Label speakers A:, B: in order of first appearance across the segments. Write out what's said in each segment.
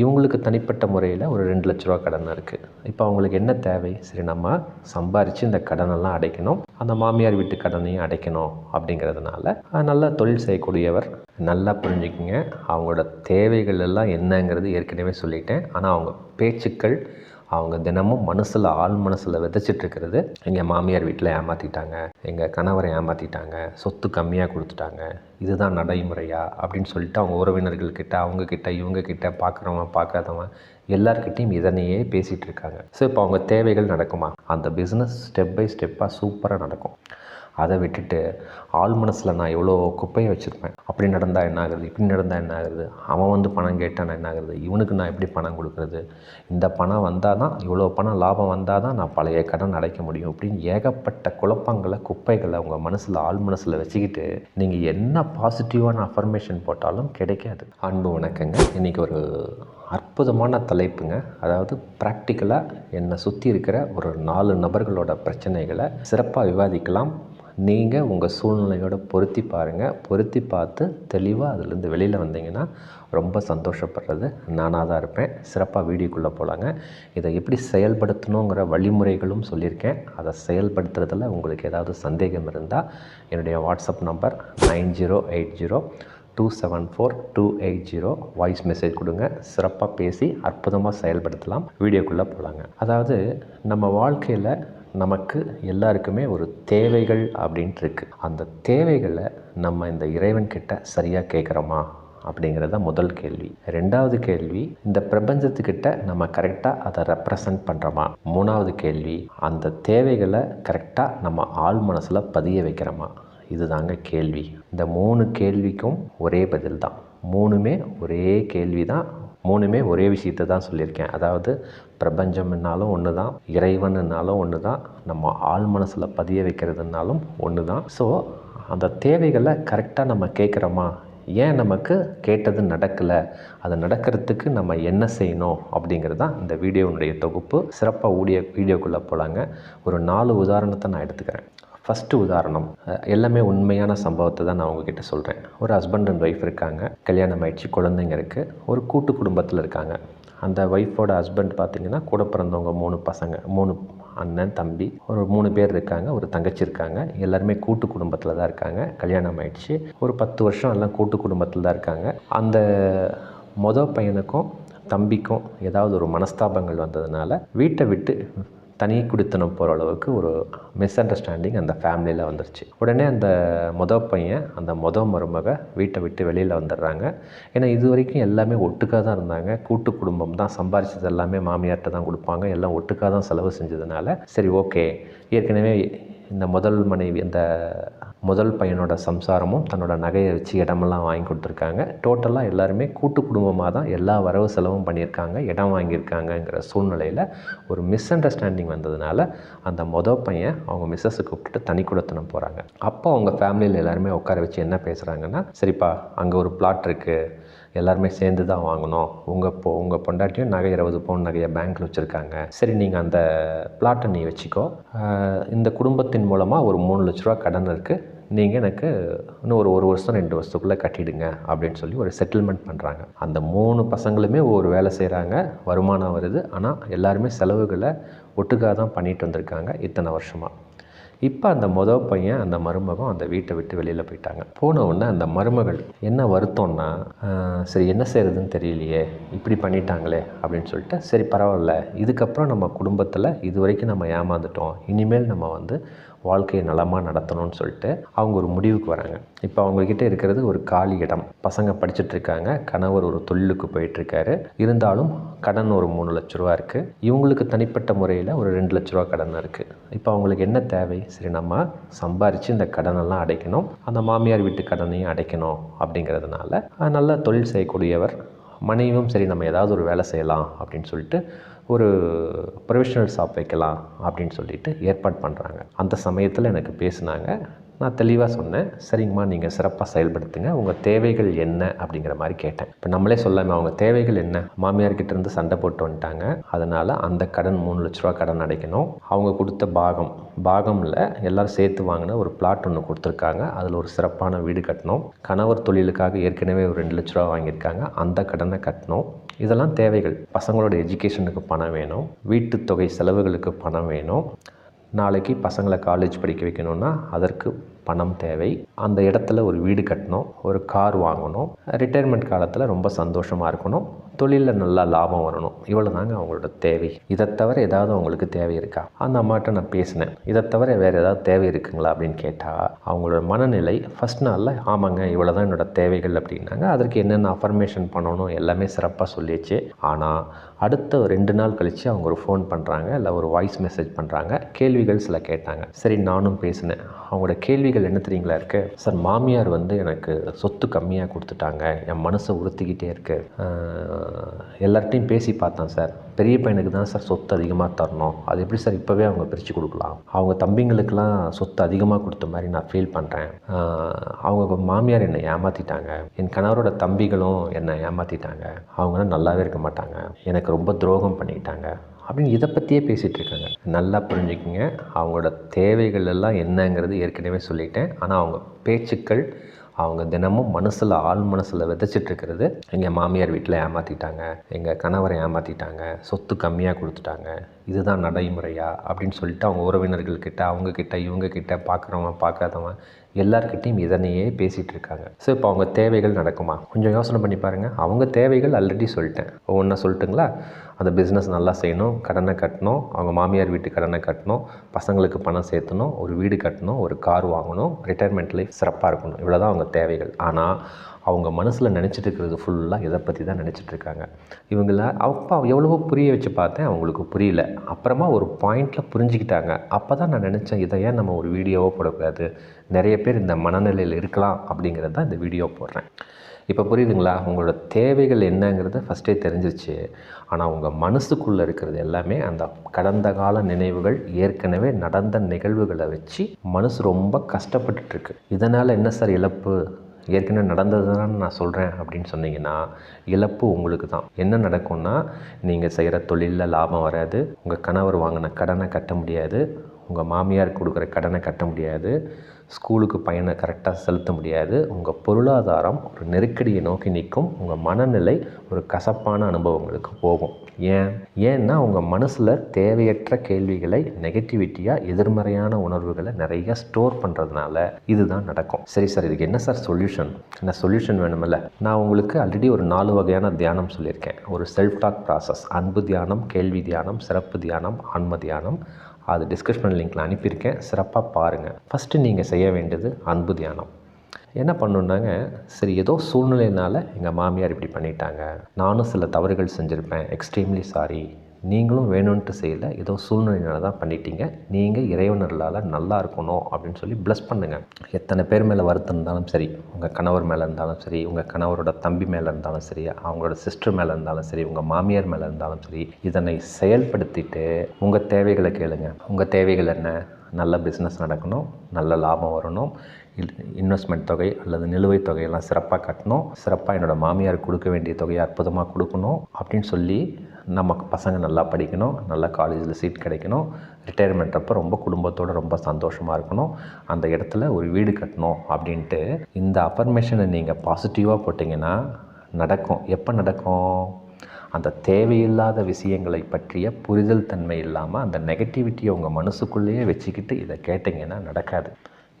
A: இவங்களுக்கு தனிப்பட்ட முறையில் ஒரு ரெண்டு லட்ச ரூபா கடன் இருக்குது இப்போ அவங்களுக்கு என்ன தேவை? சரி நம்ம சம்பாரித்து இந்த கடனெல்லாம் அடைக்கணும். அந்த மாமியார் வீட்டு கடனையும் அடைக்கணும் அப்படிங்கிறதுனால நல்லா தொழில் செய்யக்கூடியவர் நல்லா புரிஞ்சுக்கிங்க. அவங்களோட தேவைகள் எல்லாம் என்னங்கிறது ஏற்கனவே சொல்லிட்டேன். ஆனால் அவங்க பேச்சுக்கள் அவங்க தினமும் மனசில் ஆள் மனசில் விதைச்சிட்டு இருக்கிறது எங்கள் மாமியார் வீட்டில் ஏமாற்றிட்டாங்க எங்கள் கணவரை ஏமாற்றிட்டாங்க சொத்து கம்மியாக கொடுத்துட்டாங்க. இதுதான் நடைமுறையா? அப்படின்னு சொல்லிட்டு அவங்க உறவினர்கள்கிட்ட அவங்கக்கிட்ட இவங்கக்கிட்ட பார்க்குறவன் பார்க்காதவன் எல்லார்கிட்டையும் இதனையே பேசிகிட்டு இருக்காங்க ஸோ இப்போ அவங்க தேவைகள் நடக்குமா? அந்த பிஸ்னஸ் ஸ்டெப் பை ஸ்டெப்பாக சூப்பராக நடக்கும். அதை விட்டுட்டு ஆள் மனசில் நான் எவ்வளோ குப்பையை வச்சுருப்பேன். அப்படி நடந்தால் என்ன ஆகுறது? இப்படி நடந்தால் என்ன ஆகுறது? அவன் வந்து பணம் கேட்டான் என்ன ஆகுறது? இவனுக்கு நான் எப்படி பணம் கொடுக்குறது? இந்த பணம் வந்தால் தான் இவ்வளோ பணம் லாபம் வந்தால் தான் நான் பழைய கடன் அடைக்க முடியும் அப்படின்னு ஏகப்பட்ட குழப்பங்களை குப்பைகளை உங்கள் மனசில் ஆள் மனசில் வச்சுக்கிட்டு நீங்கள் என்ன பாசிட்டிவான அஃபர்மேஷன் போட்டாலும் கிடைக்காது. அன்பு வணக்கங்க. இன்றைக்கி ஒரு அற்புதமான தலைப்புங்க. அதாவது ப்ராக்டிக்கலாக என்னை சுற்றி இருக்கிற ஒரு நாலு நபர்களோட பிரச்சனைகளை சிறப்பாக விவாதிக்கலாம். நீங்கள் உங்கள் சூழ்நிலையோட பொருத்தி பாருங்கள் பொருத்தி பார்த்து தெளிவாக அதுலேருந்து வெளியில் வந்தீங்கன்னா ரொம்ப சந்தோஷப்படுறது. நானாக தான் இருப்பேன். சிறப்பாக வீடியோக்குள்ளே போகலாங்க இதை எப்படி செயல்படுத்தணுங்கிற வழிமுறைகளும் சொல்லியிருக்கேன். அதை செயல்படுத்துறதில் உங்களுக்கு ஏதாவது சந்தேகம் இருந்தால் என்னுடைய WhatsApp number nine zero eight zero two seven four two eight zero voice message கொடுங்க. சிறப்பாக பேசி அற்புதமாக செயல்படுத்தலாம். வீடியோக்குள்ளே போகலாங்க அதாவது நம்ம வாழ்க்கையில் நமக்கு எல்லாருக்குமே ஒரு தேவைகள் அப்படின்ட்டு இருக்குது அந்த தேவைகளை நம்ம இந்த இறைவன்கிட்ட சரியாக கேட்குறோமா? அப்படிங்கிறத முதல் கேள்வி. ரெண்டாவது கேள்வி இந்த பிரபஞ்சத்துக்கிட்ட நம்ம கரெக்டாக அதை ரெப்ரசன்ட் பண்ணுறோமா மூணாவது கேள்வி அந்த தேவைகளை கரெக்டாக நம்ம ஆள் மனசில் பதிய வைக்கிறோமா? இதுதாங்க கேள்வி. இந்த மூணு கேள்விக்கும் ஒரே பதில் தான் மூணுமே ஒரே கேள்வி தான் மூணுமே ஒரே விஷயத்தை தான் சொல்லியிருக்கேன். அதாவது பிரபஞ்சம்னாலும் ஒன்று தான் இறைவனுனாலும் ஒன்று தான் நம்ம ஆள் மனசில் பதிய வைக்கிறதுனாலும் ஒன்று தான் ஸோ அந்த தேவைகளை கரெக்டாக நம்ம கேட்குறோமா? ஏன் நமக்கு கேட்டது நடக்கலை? அது நடக்கிறதுக்கு நம்ம என்ன செய்யணும்? அப்படிங்கிறது தான் இந்த வீடியோனுடைய தொகுப்பு. சிறப்பாக ஊடிய வீடியோக்குள்ளே போகலாங்க ஒரு நாலு உதாரணத்தை நான் எடுத்துக்கிறேன். ஃபஸ்ட்டு உதாரணம். எல்லாமே உண்மையான சம்பவத்தை தான் நான் உங்ககிட்ட சொல்கிறேன் ஒரு ஹஸ்பண்ட் அண்ட் ஒய்ஃப் இருக்காங்க. கல்யாணம் ஆயிடுச்சு குழந்தைங்க இருக்குது ஒரு கூட்டு குடும்பத்தில் இருக்காங்க. அந்த ஒய்ஃபோட ஹஸ்பண்ட் பார்த்திங்கன்னா கூட பிறந்தவங்க மூணு பசங்க மூணு அண்ணன் தம்பி ஒரு மூணு பேர் இருக்காங்க ஒரு தங்கச்சி இருக்காங்க. எல்லாருமே கூட்டு குடும்பத்தில் தான் இருக்காங்க. கல்யாணம் ஆயிடுச்சு. ஒரு பத்து வருஷம் எல்லாம் கூட்டு குடும்பத்தில் தான் இருக்காங்க. அந்த மொதல் பையனுக்கும் தம்பிக்கும் ஏதாவது ஒரு மனஸ்தாபங்கள் வந்ததுனால வீட்டை விட்டு தனி குடித்தனம் போகிற அளவுக்கு ஒரு மிஸ் அண்டர்ஸ்டாண்டிங் அந்த ஃபேமிலியில் வந்துருச்சு. உடனே அந்த மொத பையன் அந்த மொத மருமக வீட்டை விட்டு வெளியில் வந்துடுறாங்க. ஏன்னா இது வரைக்கும் எல்லாமே ஒட்டுக்காக தான் இருந்தாங்க. கூட்டு குடும்பம் தான் சம்பாரிச்சது எல்லாமே மாமியார்கிட்ட தான் கொடுப்பாங்க. எல்லாம் ஒட்டுக்காக தான் செலவு செஞ்சதுனால சரி ஓகே ஏற்கனவே இந்த முதல் மனைவி இந்த முதல் பையனோட சம்சாரமும் தன்னோட நகையை வச்சு இடமெல்லாம் வாங்கி கொடுத்துருக்காங்க. டோட்டலாக எல்லாருமே கூட்டு குடும்பமாக தான் எல்லா வரவு செலவும் பண்ணியிருக்காங்க இடம் வாங்கியிருக்காங்கங்கிற சூழ்நிலையில் ஒரு மிஸ் அண்டர்ஸ்டாண்டிங் வந்ததுனால அந்த மொதல் பையன் அவங்க மிஸ்ஸஸை கூப்பிட்டுட்டு தனி குடத்தனம் போகிறாங்க அப்போ அவங்க ஃபேமிலியில் எல்லாருமே உட்கார வச்சு என்ன பேசுகிறாங்கன்னா சரிப்பா அங்கே ஒரு பிளாட் இருக்குது எல்லாருமே சேர்ந்து தான் வாங்கணும். உங்கள் பொ உங்கள் பொண்டாட்டியும் நகை இருபது பவுன் நகையை பேங்க்கில் வச்சுருக்காங்க. சரி நீங்கள் அந்த பிளாட்டை நீ வச்சுக்கோ. இந்த குடும்பத்தின் மூலமாக ஒரு மூணு லட்ச ரூபா கடன் இருக்குது நீங்கள் எனக்கு இன்னும் ஒரு ஒரு வருஷம் ரெண்டு வருஷத்துக்குள்ளே கட்டிடுங்க அப்படின்னு சொல்லி ஒரு செட்டில்மெண்ட் பண்ணுறாங்க அந்த மூணு பசங்களுமே ஒரு வேலை செய்கிறாங்க வருமானம் வருது. ஆனால் எல்லாருமே செலவுகளை ஒட்டுக்காக தான் பண்ணிட்டு வந்திருக்காங்க இத்தனை வருஷமாக இப்போ அந்த மொதல் பையன் அந்த மருமகம் அந்த வீட்டை விட்டு வெளியில் போயிட்டாங்க. போன உடனே அந்த மருமகள் என்ன வருத்தம்னா சரி என்ன செய்கிறதுன்னு தெரியலையே இப்படி பண்ணிட்டாங்களே அப்படின்னு சொல்லிட்டு சரி பரவாயில்ல. இதுக்கப்புறம் நம்ம குடும்பத்தில் இது வரைக்கும் நம்ம ஏமாந்துட்டோம். இனிமேல் நம்ம வந்து வாழ்க்கையை நலமாக நடத்தணும்னு சொல்லிட்டு அவங்க ஒரு முடிவுக்கு வராங்க. இப்போ அவங்கக்கிட்ட இருக்கிறது ஒரு காலி இடம். பசங்க படிச்சுட்ருக்காங்க கணவர் ஒரு தொழிலுக்கு போயிட்டுருக்காரு இருந்தாலும் கடன் ஒரு மூணு லட்ச ரூபா இருக்குது இவங்களுக்கு தனிப்பட்ட முறையில் ஒரு ரெண்டு லட்ச ரூபா கடன் இருக்குது இப்போ அவங்களுக்கு என்ன தேவை? சரி நம்ம சம்பாரித்து இந்த கடனெல்லாம் அடைக்கணும். அந்த மாமியார் வீட்டு கடனையும் அடைக்கணும் அப்படிங்கிறதுனால நல்ல தொழில் செய்யக்கூடியவர் மனைவியும் சரி நம்ம ஏதாவது ஒரு வேலை செய்யலாம் அப்படின்னு சொல்லிட்டு ஒரு ப்ரொஃபஷனல் ஷாப் வைக்கலாம் அப்படின்னு சொல்லிட்டு ஏற்பாடு பண்ணுறாங்க அந்த சமயத்தில் எனக்கு பேசுனாங்க. நான் தெளிவாக சொன்னேன். சரிங்கம்மா நீங்கள் சிறப்பாக செயல்படுத்துங்க. உங்கள் தேவைகள் என்ன அப்படிங்கிற மாதிரி கேட்டேன். இப்போ நம்மளே சொல்லாமல் அவங்க தேவைகள் என்ன? மாமியார்கிட்ட இருந்து சண்டை போட்டு வந்துட்டாங்க. அதனால் அந்த கடன் மூணு லட்ச ரூபா கடன் அடைக்கணும். அவங்க கொடுத்த பாகம் பாகமில் எல்லோரும் சேர்த்து வாங்கின ஒரு பிளாட் ஒன்று கொடுத்துருக்காங்க. அதில் ஒரு சிறப்பான வீடு கட்டணும். கணவர் தொழிலுக்காக ஏற்கனவே ஒரு ரெண்டு லட்ச ரூபா வாங்கியிருக்காங்க. அந்த கடனை கட்டணும். இதெல்லாம் தேவைகள். பசங்களோட எஜுகேஷனுக்கு பணம் வேணும். வீட்டுத் தொகை செலவுகளுக்கு பணம் வேணும். நாளைக்கு பசங்களை காலேஜ் படிக்க வைக்கணும்னா அதற்கு பணம் தேவை. அந்த இடத்துல ஒரு வீடு கட்டணும் ஒரு கார் வாங்கணும். ரிட்டையர்மெண்ட் காலத்தில் ரொம்ப சந்தோஷமாக இருக்கணும். தொழிலில் நல்லா லாபம் வரணும். இவ்வளோ தாங்க அவங்களோட தேவை. இதை தவிர ஏதாவது அவங்களுக்கு தேவை இருக்கா? அந்த அம்மாட்ட நான் பேசினேன். இதை தவிர வேறு ஏதாவது தேவை இருக்குங்களா அப்படின்னு கேட்டால் அவங்களோட மனநிலை ஃபஸ்ட் நாளில் ஆமாங்க இவ்வளோ தான் என்னோட தேவைகள் அப்படின்னாங்க. அதற்கு என்னென்ன அஃபர்மேஷன் பண்ணணும் எல்லாமே சிறப்பாக சொல்லிடுச்சு ஆனால் அடுத்த ஒரு ரெண்டு நாள் கழித்து அவங்க ஒரு ஃபோன் பண்ணுறாங்க இல்லை ஒரு வாய்ஸ் மெசேஜ் பண்ணுறாங்க கேள்விகள் சில கேட்டாங்க. சரி நானும் பேசினேன். அவங்களோட கேள்விகள் என்ன தெரியுங்களா இருக்கு? சார் மாமியார் வந்து எனக்கு சொத்து கம்மியாக கொடுத்துட்டாங்க. என் மனசை உறுத்திக்கிட்டே இருக்கு. எல்லார்ட்டையும் பேசி பார்த்தேன் சார். பெரிய பையனுக்கு தான் சார் சொத்து அதிகமாக தரணும். அது எப்படி சார் இப்போவே அவங்க பிரித்து கொடுக்கலாம்? அவங்க தம்பிங்களுக்கெல்லாம் சொத்து அதிகமாக கொடுத்த மாதிரி நான் ஃபீல் பண்ணுறேன் அவங்க மாமியார் என்னை ஏமாற்றிட்டாங்க என் கணவரோட தம்பிகளும் என்னை ஏமாற்றிட்டாங்க அவங்களாம் நல்லாவே இருக்க மாட்டாங்க. எனக்கு ரொம்ப துரோகம் பண்ணிக்கிட்டாங்க. அப்படின்னு இதை பற்றியே பேசிகிட்டு இருக்காங்க. நல்லா புரிஞ்சுக்கிங்க. அவங்களோட தேவைகள் எல்லாம் என்னங்கிறது ஏற்கனவே சொல்லிட்டேன். ஆனால் அவங்க பேச்சுக்கள் அவங்க தினமும் மனசில் ஆள் மனசில் விதைச்சிட்டு இருக்கிறது. எங்கள் மாமியார் வீட்டில் ஏமாற்றிட்டாங்க எங்கள் கணவரை ஏமாற்றிட்டாங்க சொத்து கம்மியாக கொடுத்துட்டாங்க. இதுதான் நடைமுறையா? அப்படின்னு சொல்லிட்டு அவங்க உறவினர்கள்கிட்ட அவங்கக்கிட்ட இவங்கக்கிட்ட பார்க்குறவன் பார்க்காதவன் எல்லார்கிட்டையும் இதனையே பேசிகிட்டு இருக்காங்க. ஸோ இப்போ அவங்க தேவைகள் நடக்குமா? கொஞ்சம் யோசனை பண்ணி பாருங்கள் அவங்க தேவைகள் ஆல்ரெடி சொல்லிட்டேன். ஒவ்வொன்றா சொல்லட்டுங்களா? அந்த பிஸ்னஸ் நல்லா செய்யணும் கடனை கட்டணும் அவங்க மாமியார் வீட்டு கடனை கட்டணும் பசங்களுக்கு பணம் சேர்த்தணும் ஒரு வீடு கட்டணும் ஒரு கார் வாங்கணும் ரிட்டையர்மெண்ட் லைஃப் சிறப்பாக இருக்கணும். இவ்வளோ தான் அவங்க தேவைகள். ஆனால் அவங்க மனசில் நினச்சிட்டு இருக்கிறது ஃபுல்லாக இதை பற்றி தான் நினச்சிட்ருக்காங்க இவங்கள அப்பா எவ்வளவோ புரிய வச்சு பார்த்தேன் அவங்களுக்கு புரியல. அப்புறமா ஒரு பாயிண்டில் புரிஞ்சுக்கிட்டாங்க. அப்போ தான் நான் நினச்சேன் இதை ஏன் நம்ம ஒரு வீடியோவோ போடக்கூடாது? நிறைய பேர் இந்த மனநிலையில் இருக்கலாம் அப்படிங்கிறது தான் இந்த வீடியோ போடுறேன். இப்போ புரியுதுங்களா? உங்களோட தேவைகள் என்னங்கிறது ஃபஸ்ட்டே தெரிஞ்சிருச்சு. ஆனால் உங்கள் மனசுக்குள்ளே இருக்கிறது எல்லாமே அந்த கடந்த கால நினைவுகள் ஏற்கனவே நடந்த நிகழ்வுகளை வச்சு மனசு ரொம்ப கஷ்டப்பட்டுட்ருக்கு இதனால் என்ன சார் இழப்பு? ஏற்கனவே நடந்தது நான் சொல்கிறேன் அப்படின்னு சொன்னீங்கன்னா இழப்பு உங்களுக்கு தான். என்ன நடக்கும்னா நீங்கள் செய்கிற தொழிலில் லாபம் வராது உங்கள் கணவர் வாங்கின கடனை கட்ட முடியாது உங்கள் மாமியார் கொடுக்குற கடனை கட்ட முடியாது ஸ்கூலுக்கு பையனை கரெக்டாக செலுத்த முடியாது. உங்கள் பொருளாதாரம் ஒரு நெருக்கடியை நோக்கி நிற்கும். உங்கள் மனநிலை ஒரு கசப்பான அனுபவங்களுக்கு போகும். ஏன்? ஏன்னா உங்கள் மனசில் தேவையற்ற கேள்விகளை நெகட்டிவிட்டியாக எதிர்மறையான உணர்வுகளை நிறைய ஸ்டோர் பண்ணுறதுனால இதுதான் நடக்கும். சரி சார் இதுக்கு என்ன சார் சொல்யூஷன் என்ன சொல்யூஷன் வேணுமில்ல? நான் உங்களுக்கு ஆல்ரெடி ஒரு நாலு வகையான தியானம் சொல்லியிருக்கேன். ஒரு செல்ஃப் டாக் ப்ராசஸ் அன்பு தியானம் கேள்வி தியானம் சிறப்பு தியானம் ஆன்ம தியானம். அது டிஸ்கிரிப்ஷன் லிங்க்கில் அனுப்பியிருக்கேன். சிறப்பாக பாருங்கள் ஃபஸ்ட்டு நீங்கள் செய்ய வேண்டியது அன்பு தியானம். என்ன பண்ணுனாங்க சரி ஏதோ சூழ்நிலையினால் எங்கள் மாமியார் இப்படி பண்ணிட்டாங்க. நானும் சில தவறுகள் செஞ்சுருப்பேன். எக்ஸ்ட்ரீம்லி சாரி நீங்களும் வேணும்ன்ட்டு செய்யலை. ஏதோ சூழ்நிலையினால தான் பண்ணிட்டீங்க. நீங்கள் இறைவனர்களால் நல்லா இருக்கணும் அப்படின்னு சொல்லி ப்ளஸ் பண்ணுங்கள் எத்தனை பேர் மேலே வருத்தம் இருந்தாலும் சரி உங்கள் கணவர் மேலே இருந்தாலும் சரி உங்கள் கணவரோட தம்பி மேலே இருந்தாலும் சரி அவங்களோட சிஸ்டர் மேலே இருந்தாலும் சரி உங்கள் மாமியார் மேலே இருந்தாலும் சரி இதனை செயல்படுத்திட்டு உங்கள் தேவைகளை கேளுங்க. உங்கள் தேவைகள் என்ன? நல்ல பிஸ்னஸ் நடக்கணும் நல்ல லாபம் வரணும். இன்வெஸ்ட்மெண்ட் தொகை அல்லது நிலுவைத் தொகையெல்லாம் சிறப்பாக கட்டணும். சிறப்பாக என்னோடய மாமியார் கொடுக்க வேண்டிய தொகையை அற்புதமாக கொடுக்கணும் அப்படின்னு சொல்லி நமக்கு பசங்க நல்லா படிக்கணும் நல்லா காலேஜில் சீட் கிடைக்கணும் ரிட்டையர்மெண்ட் அப்போ ரொம்ப குடும்பத்தோடு ரொம்ப சந்தோஷமாக இருக்கணும். அந்த இடத்துல ஒரு வீடு கட்டணும் அப்படின்ட்டு இந்த அஃபர்மேஷனை நீங்கள் பாசிட்டிவாக போட்டிங்கன்னா நடக்கும். எப்போ நடக்கும்? அந்த தேவையில்லாத விஷயங்களை பற்றிய புரிதல் தன்மை இல்லாமல் அந்த நெகட்டிவிட்டியை உங்கள் மனசுக்குள்ளேயே வச்சுக்கிட்டு இதை கேட்டிங்கன்னா நடக்காது.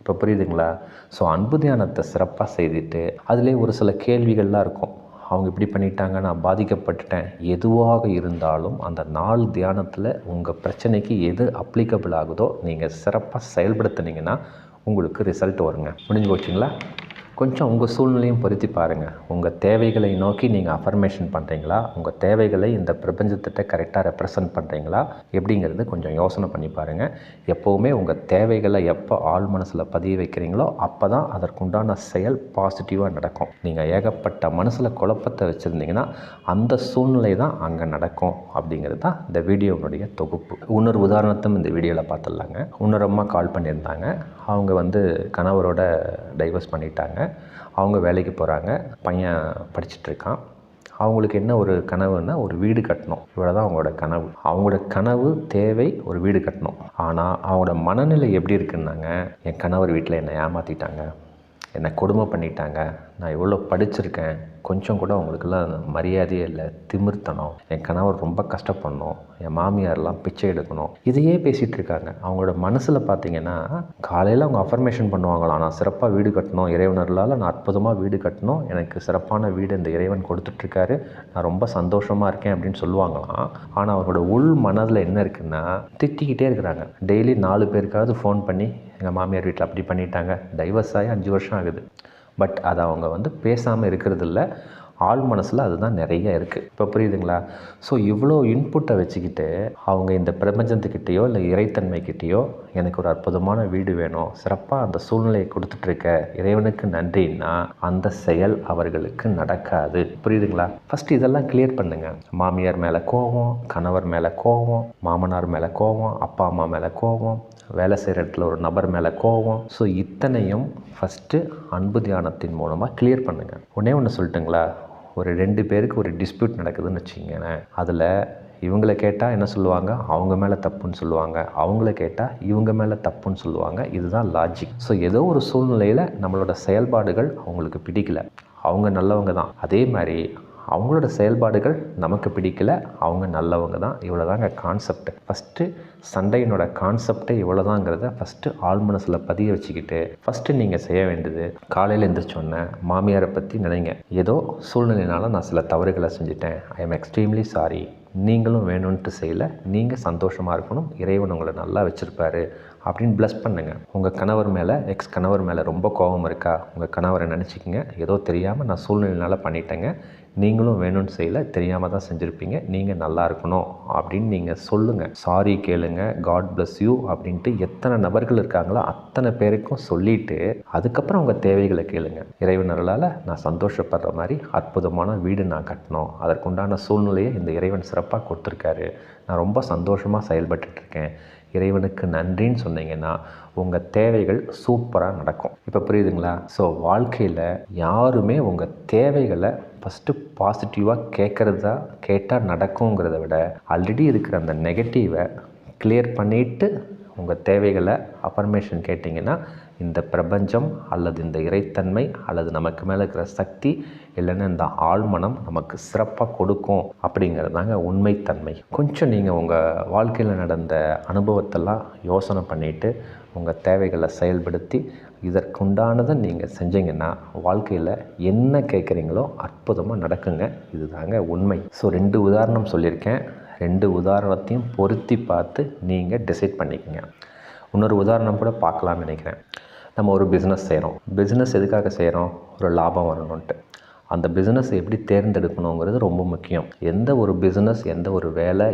A: இப்போ புரியுதுங்களா? ஸோ அன்பு தியானத்தை சிறப்பாக செய்துட்டு அதிலே ஒரு சில கேள்விகள்லாம் இருக்கும். அவங்க இப்படி பண்ணிட்டாங்க நான் பாதிக்கப்பட்டுட்டேன். எதுவாக இருந்தாலும் அந்த நாலு தியானத்தில் உங்கள் பிரச்சனைக்கு எது அப்ளிகபிள் ஆகுதோ நீங்கள் சிறப்பாக செயல்படுத்துனீங்கன்னா உங்களுக்கு ரிசல்ட் வருங்க. முடிஞ்சு போச்சுங்களா? கொஞ்சம் உங்கள் சூழ்நிலையும் பொருத்தி பாருங்கள் உங்கள் தேவைகளை நோக்கி நீங்கள் அஃபர்மேஷன் பண்ணுறீங்களா உங்கள் தேவைகளை இந்த பிரபஞ்சத்திட்ட கரெக்டாக ரெப்ரசன்ட் பண்ணுறீங்களா எப்படிங்கிறது கொஞ்சம் யோசனை பண்ணி பாருங்கள் எப்போவுமே உங்கள் தேவைகளை எப்போ ஆள் மனசில் பதிய வைக்கிறீங்களோ அப்போ தான் அதற்குண்டான செயல் பாசிட்டிவாக நடக்கும். நீங்கள் ஏகப்பட்ட மனசில் குழப்பத்தை வச்சுருந்தீங்கன்னா அந்த சூழ்நிலை தான் அங்கே நடக்கும் அப்படிங்கிறது தான் இந்த வீடியோனுடைய தொகுப்பு. இன்னொரு உதாரணத்தும் இந்த வீடியோவில் பார்த்துடலாங்க. இன்னொரு அம்மா கால் பண்ணியிருந்தாங்க. அவங்க வந்து கணவரோட டைவர்ஸ் பண்ணிட்டாங்க. அவங்க வேலைக்கு போகிறாங்க பையன் படிச்சிட்ருக்கான் அவங்களுக்கு என்ன ஒரு கனவுன்னா ஒரு வீடு கட்டணும். இவ்வளோ தான் அவங்களோட கனவு. அவங்களோட கனவு தேவை ஒரு வீடு கட்டணும். ஆனால் அவங்களோட மனநிலை எப்படி இருக்குன்னாங்க என் கணவர் வீட்டில் என்னை ஏமாற்றிட்டாங்க என்னை கொடுமை பண்ணிட்டாங்க. நான் எவ்வளோ படிச்சிருக்கேன். கொஞ்சம் கூட அவங்களுக்கெல்லாம் மரியாதையே இல்லை. திமிர்த்தனம். என் கணவர் ரொம்ப கஷ்டப்படணும். என் மாமியார்லாம் பிச்சை எடுக்கணும். இதையே பேசிகிட்டு இருக்காங்க. அவங்களோட மனசில் பார்த்தீங்கன்னா காலையில் அவங்க அஃபர்மேஷன் பண்ணுவாங்களாம். நான் சிறப்பாக வீடு கட்டணும். இறைவனர்களால் நான் அற்புதமாக வீடு கட்டணும். எனக்கு சிறப்பான வீடு இந்த இறைவன் கொடுத்துட்ருக்காரு நான் ரொம்ப சந்தோஷமாக இருக்கேன் அப்படின்னு சொல்லுவாங்களாம். ஆனால் அவங்களோட உள் மனதில் என்ன இருக்குன்னா திட்டிக்கிட்டே இருக்கிறாங்க. டெய்லி நாலு பேருக்காவது ஃபோன் பண்ணி எங்கள் மாமியார் வீட்டில் அப்படி பண்ணிட்டாங்க. டைவர்ஸ் ஆகி அஞ்சு வருஷம் ஆகுது. பட் அதை அவங்க வந்து பேசாமல் இருக்கிறதில்ல. ஆள் மனசில் அதுதான் நிறைய இருக்குது இப்போ புரியுதுங்களா? ஸோ இவ்வளோ இன்புட்டை வச்சுக்கிட்டு அவங்க இந்த பிரபஞ்சத்துக்கிட்டேயோ இல்லை இறைத்தன்மைக்கிட்டேயோ எனக்கு ஒரு அற்புதமான வீடு வேணும். சிறப்பாக அந்த சூழ்நிலையை கொடுத்துட்ருக்க இறைவனுக்கு நன்றின்னா அந்த செயல் அவர்களுக்கு நடக்காது. புரியுதுங்களா? ஃபஸ்ட் இதெல்லாம் கிளியர் பண்ணுங்க. மாமியார் மேலே கோவம் கணவர் மேலே கோவம் மாமனார் மேலே கோவம் அப்பா அம்மா மேலே கோவம் வேலை செய்கிற இடத்துல ஒரு நபர் மேலே கோவம். ஸோ இத்தனையும் ஃபஸ்ட்டு அன்பு தியானத்தின் மூலமாக கிளியர் பண்ணுங்கள் ஒன்றே ஒன்று சொல்லட்டுங்களா? ஒரு ரெண்டு பேருக்கு ஒரு டிஸ்பியூட் நடக்குதுன்னு வச்சுங்களேன் அதில் இவங்கள கேட்டால் என்ன சொல்லுவாங்க? அவங்க மேலே தப்புன்னு சொல்லுவாங்க. அவங்கள கேட்டால் இவங்க மேலே தப்புன்னு சொல்லுவாங்க. இதுதான் லாஜிக் ஸோ ஏதோ ஒரு சூழ்நிலையில் நம்மளோட செயல்பாடுகள் அவங்களுக்கு பிடிக்கல. அவங்க நல்லவங்க தான். அதே மாதிரி அவங்களோட செயல்பாடுகள் நமக்கு பிடிக்கல. அவங்க நல்லவங்க தான். இவ்வளோ தாங்க கான்செப்ட் ஃபஸ்ட்டு சண்டையினோட கான்செப்டே இவ்வளோதாங்கிறத ஃபஸ்ட்டு ஆள் மனசில் பதிய வச்சுக்கிட்டு ஃபஸ்ட்டு நீங்கள் செய்ய வேண்டியது காலையில் எந்திரிச்சோன்னே மாமியாரை பற்றி நினைங்க. ஏதோ சூழ்நிலையினால நான் சில தவறுகளை செஞ்சுட்டேன். ஐ எம் எக்ஸ்ட்ரீம்லி சாரி நீங்களும் வேணும்ன்ட்டு செய்யலை. நீங்கள் சந்தோஷமாக இருக்கணும். இறைவன் உங்களை நல்லா வச்சுருப்பாரு. அப்படின்னு ப்ளஸ் பண்ணுங்கள் உங்கள் கணவர் மேலே எக்ஸ் கணவர் மேலே ரொம்ப கோபம் இருக்கா? உங்கள் கணவரை நினச்சிக்கிங்க. ஏதோ தெரியாமல் நான் சூழ்நிலைனால பண்ணிட்டேங்க. நீங்களும் வேணும்னு செய்யலை தெரியாமல் தான் செஞ்சுருப்பீங்க. நீங்கள் நல்லா இருக்கணும் அப்படின்னு நீங்கள் சொல்லுங்கள் சாரி கேளுங்க. காட் பிளஸ் யூ அப்படின்ட்டு எத்தனை நபர்கள் இருக்காங்களோ அத்தனை பேருக்கும் சொல்லிவிட்டு அதுக்கப்புறம் உங்கள் தேவைகளை கேளுங்க. இறைவனர்களால் நான் சந்தோஷப்படுற மாதிரி அற்புதமான வீடு நான் கட்டணும். அதற்குண்டான சூழ்நிலையை இந்த இறைவன் சிறப்பாக கொடுத்துருக்காரு. நான் ரொம்ப சந்தோஷமாக செயல்பட்டுருக்கேன் இறைவனுக்கு நன்றின்னு சொன்னீங்கன்னா உங்கள் தேவைகள் சூப்பராக நடக்கும். இப்போ புரியுதுங்களா? ஸோ வாழ்க்கையில் யாருமே உங்கள் தேவைகளை ஃபஸ்ட்டு பாசிட்டிவாக கேட்குறது தான் கேட்டால் நடக்குங்கிறத விட ஆல்ரெடி இருக்கிற அந்த நெகட்டிவை கிளியர் பண்ணிவிட்டு உங்கள் தேவைகளை அஃபர்மேஷன் கேட்டிங்கன்னா இந்த பிரபஞ்சம் அல்லது இந்த இறைத்தன்மை அல்லது நமக்கு மேலே இருக்கிற சக்தி இல்லைன்னா இந்த ஆழ்மனம் நமக்கு சிறப்பாக கொடுக்கும் அப்படிங்கிறது தாங்க உண்மைத்தன்மை. கொஞ்சம் நீங்கள் உங்கள் வாழ்க்கையில் நடந்த அனுபவத்தெல்லாம் யோசனை பண்ணிவிட்டு உங்கள் தேவைகளை செயல்படுத்தி இதற்குண்டானதை நீங்கள் செஞ்சீங்கன்னா வாழ்க்கையில் என்ன கேட்குறீங்களோ அற்புதமாக நடக்குங்க. இதுதாங்க உண்மை. ஸோ ரெண்டு உதாரணம் சொல்லியிருக்கேன். ரெண்டு உதாரணத்தையும் பொருத்தி பார்த்து நீங்கள் டிசைட் பண்ணிக்கங்க. இன்னொரு உதாரணம் கூட பார்க்கலாம்னு நினைக்கிறேன். நம்ம ஒரு பிஸ்னஸ் செய்கிறோம் பிஸ்னஸ் எதுக்காக செய்கிறோம் ஒரு லாபம் வரணுன்ட்டு அந்த பிஸ்னஸ் எப்படி தேர்ந்தெடுக்கணுங்கிறது ரொம்ப முக்கியம். எந்த ஒரு பிஸ்னஸ் எந்த ஒரு வேலை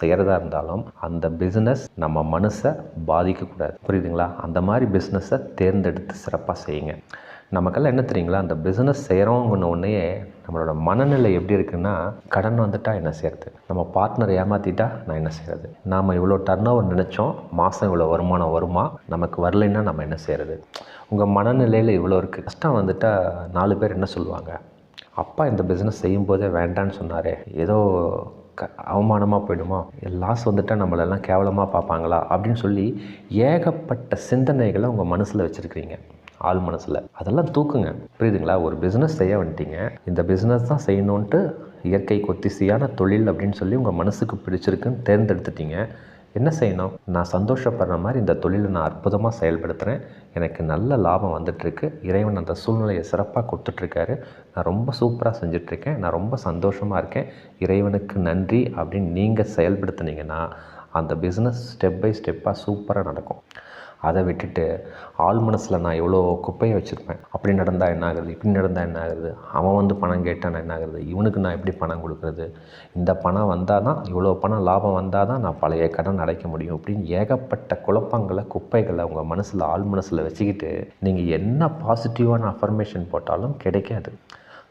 A: செய்கிறதா இருந்தாலும் அந்த பிஸ்னஸ் நம்ம மனசை பாதிக்கக்கூடாது. புரியுதுங்களா? அந்த மாதிரி பிஸ்னஸை தேர்ந்தெடுத்து சிறப்பாக செய்யுங்க. நமக்கெல்லாம் என்ன தெரியுங்களா? அந்த பிஸ்னஸ் செய்கிறோங்கன்னு ஒன்றே நம்மளோட மனநிலை எப்படி இருக்குன்னா கடன் வந்துட்டா என்ன செய்கிறது நம்ம பார்ட்னர் ஏமாற்றிட்டா நான் என்ன செய்கிறது நாம் இவ்வளோ டர்ன் ஓவர் நினச்சோம் மாதம் இவ்வளோ வருமானம் வருமா? நமக்கு வரலைன்னா நம்ம என்ன செய்கிறது உங்கள் மனநிலையில் இவ்வளோ இருக்குது கஷ்டம் வந்துட்டால் நாலு பேர் என்ன சொல்லுவாங்க? அப்பா இந்த பிஸ்னஸ் செய்யும்போதே வேண்டான்னு சொன்னாரே. ஏதோ க அவமானமாக போயிடுமா? லாஸ் வந்துட்டால் நம்மளெல்லாம் கேவலமாக பார்ப்பாங்களா? அப்படின்னு சொல்லி ஏகப்பட்ட சிந்தனைகளை உங்கள் மனசில் வச்சுருக்கிறீங்க. ஆள் மனசில். அதெல்லாம் தூக்குங்க. புரியுதுங்களா? ஒரு பிஸ்னஸ் செய்ய வந்துட்டீங்க. இந்த பிஸ்னஸ் தான் செய்யணுன்ட்டு இயற்கை கொத்திசையான தொழில் அப்படின்னு சொல்லி உங்கள் மனசுக்கு பிடிச்சிருக்குன்னு தேர்ந்தெடுத்துட்டீங்க. என்ன செய்யணும்? நான் சந்தோஷப்படுற மாதிரி இந்த தொழிலை நான் அற்புதமாக செயல்படுத்துகிறேன் எனக்கு நல்ல லாபம் வந்துட்டுருக்கு. இறைவன் அந்த சூழ்நிலையை சிறப்பாக கொடுத்துட்ருக்காரு. நான் ரொம்ப சூப்பராக செஞ்சிட்ருக்கேன். நான் ரொம்ப சந்தோஷமாக இருக்கேன். இறைவனுக்கு நன்றி அப்படின்னு நீங்கள் செயல்படுத்துனீங்கன்னா அந்த பிஸ்னஸ் ஸ்டெப் பை ஸ்டெப்பாக சூப்பராக நடக்கும். அதை விட்டுட்டு ஆள் மனசில் நான் எவ்வளோ குப்பையை வச்சுருப்பேன். அப்படி நடந்தால் என்ன ஆகுது இப்படி நடந்தால் என்ன ஆகுது அவன் வந்து பணம் கேட்டான் என்ன ஆகுது இவனுக்கு நான் எப்படி பணம் கொடுக்குறது? இந்த பணம் வந்தால் தான் இவ்வளோ பணம் லாபம் வந்தால் தான் நான் பழைய கடன் அடைக்க முடியும் அப்படின்னு ஏகப்பட்ட குழப்பங்களை குப்பைகளை உங்கள் மனசில் ஆள் மனசில் வச்சுக்கிட்டு நீங்கள் என்ன பாசிட்டிவான அஃபர்மேஷன் போட்டாலும் கிடைக்காது.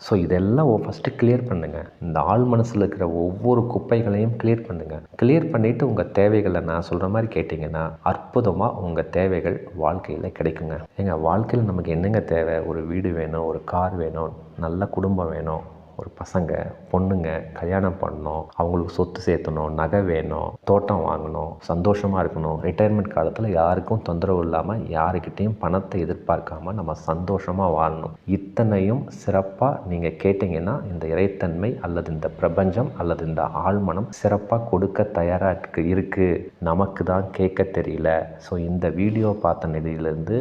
A: ஸோ இதெல்லாம் ஃபஸ்ட்டு கிளியர் பண்ணுங்கள் இந்த ஆள் மனசில் இருக்கிற ஒவ்வொரு குப்பைகளையும் கிளியர் பண்ணுங்கள் கிளியர் பண்ணிவிட்டு உங்கள் தேவைகளை நான் சொல்கிற மாதிரி கேட்டிங்கன்னா அற்புதமாக உங்கள் தேவைகள் வாழ்க்கையில் கிடைக்குங்க. எங்கள் வாழ்க்கையில் நமக்கு என்னங்க தேவை? ஒரு வீடு வேணும் ஒரு கார் வேணும் நல்ல குடும்பம் வேணும். ஒரு பசங்க பொண்ணுங்க கல்யாணம் பண்ணணும் அவங்களுக்கு சொத்து சேர்த்தணும் நகை வேணும் தோட்டம் வாங்கணும் சந்தோஷமாக இருக்கணும். ரிட்டையர்மெண்ட் காலத்தில் யாருக்கும் தொந்தரவு இல்லாமல் யாருக்கிட்டேயும் பணத்தை எதிர்பார்க்காம நம்ம சந்தோஷமாக வாழணும். இத்தனையும் சிறப்பாக நீங்கள் கேட்டிங்கன்னா இந்த இறைத்தன்மை அல்லது இந்த பிரபஞ்சம் அல்லது இந்த ஆழ்மனம் சிறப்பாக கொடுக்க தயாராக இருக்குது நமக்கு தான் கேட்க தெரியல. ஸோ இந்த வீடியோ பார்த்த நிலையிலேருந்து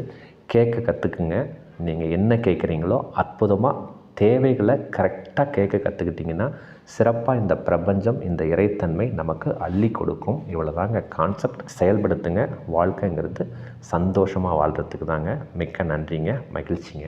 A: கேட்க கற்றுக்குங்க நீங்கள் என்ன கேட்குறீங்களோ அற்புதமாக தேவைகளை கரெக்டாக கேட்க கற்றுக்கிட்டிங்கன்னா சிறப்பாக இந்த பிரபஞ்சம் இந்த இறைத்தன்மை நமக்கு அள்ளி கொடுக்கும். இவ்வளோ தாங்க கான்செப்ட் செயல்படுத்துங்க. வாழ்க்கைங்கிறது சந்தோஷமாக வாழ்கிறதுக்கு தாங்க மிக்க நன்றிங்க. மகிழ்ச்சிங்க.